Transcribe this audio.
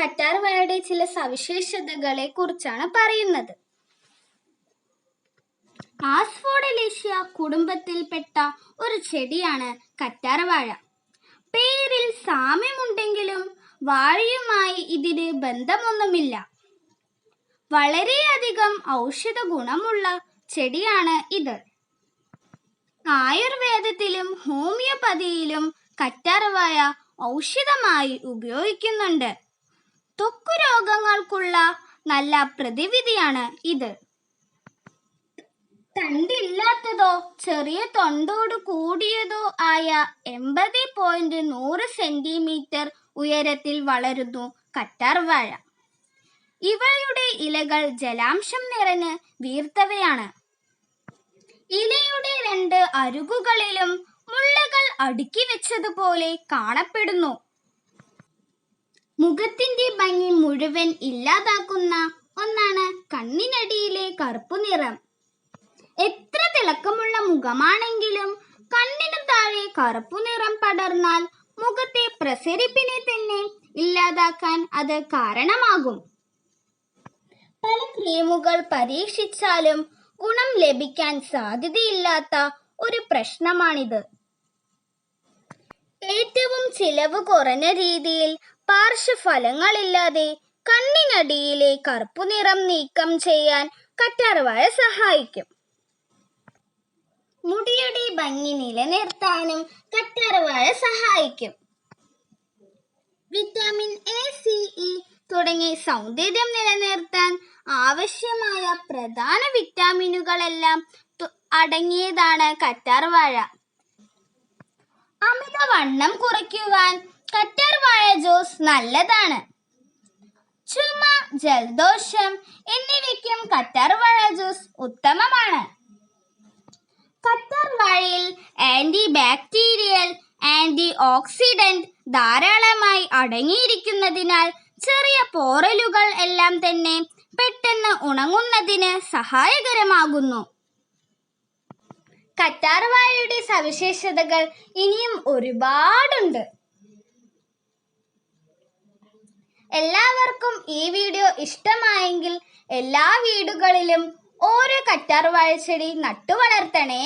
കറ്റാർവാഴയുടെ ചില സവിശേഷതകളെ കുറിച്ചാണ് പറയുന്നത്. ആസ്ഫോഡലേഷ്യ കുടുംബത്തിൽപ്പെട്ട ഒരു ചെടിയാണ് കറ്റാർവാഴ പേരിൽ സാമ്യമുണ്ടെങ്കിലും വാഴയുമായി ഇതിന് ബന്ധമൊന്നുമില്ല. വളരെയധികം ഔഷധ ഗുണമുള്ള ചെടിയാണ് ഇത്. ആയുർവേദത്തിലും ഹോമിയോപ്പതിയിലും കറ്റാർവാഴ ഔഷധമായി ഉപയോഗിക്കുന്നുണ്ട്. ത്വക്കു രോഗങ്ങൾക്കുള്ള നല്ല പ്രതിവിധിയാണ് ഇത്. തണ്ടില്ലാത്തതോ ചെറിയ തൊണ്ടോട് കൂടിയതോ ആയ എൺപത് പോയിന്റ് നൂറ് സെന്റിമീറ്റർ ഉയരത്തിൽ വളരുന്നു കറ്റാർവാഴ ഇവയുടെ ഇലകൾ ജലാംശം നിറഞ്ഞ് വീർത്തവയാണ്. ഇലയുടെ രണ്ട് അരുകുകളിലും മുള്ളകൾ അടുക്കി വെച്ചതുപോലെ കാണപ്പെടുന്നു. മുഖത്തിന്റെ ഭംഗി മുഴുവൻ ഇല്ലാതാക്കുന്ന ഒന്നാണ് കണ്ണിനടിയിലെ കറുപ്പു നിറം. എത്ര തിളക്കമുള്ള മുഖമാണെങ്കിലും കണ്ണിനു താഴെ കറുപ്പു നിറം പടർന്നാൽ മുഖത്തെ പ്രസരിപ്പിനെ തന്നെ ഇല്ലാതാക്കാൻ അത് കാരണമാകും. പല ക്രീമുകൾ പരീക്ഷിച്ചാലും ഗുണം ലഭിക്കാൻ സാധ്യതയില്ലാത്ത ഒരു പ്രശ്നമാണിത്. ഏറ്റവും ചിലവ് കുറഞ്ഞ രീതിയിൽ പാർശ്വഫലങ്ങളില്ലാതെ കണ്ണിനടിയിലെ കറുപ്പുനിറം നീക്കം ചെയ്യാൻ കറ്റാർവാഴ സഹായിക്കും. മുടിയുടെ ഭംഗി നിലനിർത്താനും കറ്റാർവാഴ സഹായിക്കും. വിറ്റാമിൻ എ സി ഇ തുടങ്ങി സൗന്ദര്യം നിലനിർത്താൻ ആവശ്യമായ പ്രധാന വിറ്റാമിനുകളെല്ലാം അടങ്ങിയതാണ് കറ്റാർവാഴ. അമിതവണ്ണം കുറയ്ക്കുവാൻ കറ്റാർവാഴ ജ്യൂസ് നല്ലതാണ്. ചുമ ജലദോഷം എന്നിവയ്ക്കും കറ്റാർവാഴ ജ്യൂസ് ഉത്തമമാണ്. കറ്റാർവാഴയിൽ ആന്റി ബാക്ടീരിയൽ ആന്റി ഓക്സിഡന്റ് ധാരാളമായി അടങ്ങിയിരിക്കുന്നതിനാൽ ചെറിയ പോറലുകൾ എല്ലാം തന്നെ പെട്ടെന്ന് ഉണങ്ങുന്നതിന് സഹായകരമാകുന്നു. കറ്റാർവാഴയുടെ സവിശേഷതകൾ ഇനിയും ഒരുപാടുണ്ട്. എല്ലാവർക്കും ഈ വീഡിയോ ഇഷ്ടമായെങ്കിൽ എല്ലാ വീടുകളിലും ഓരോ കറ്റാർവാഴ ചെടി നട്ടു വളർത്തണേ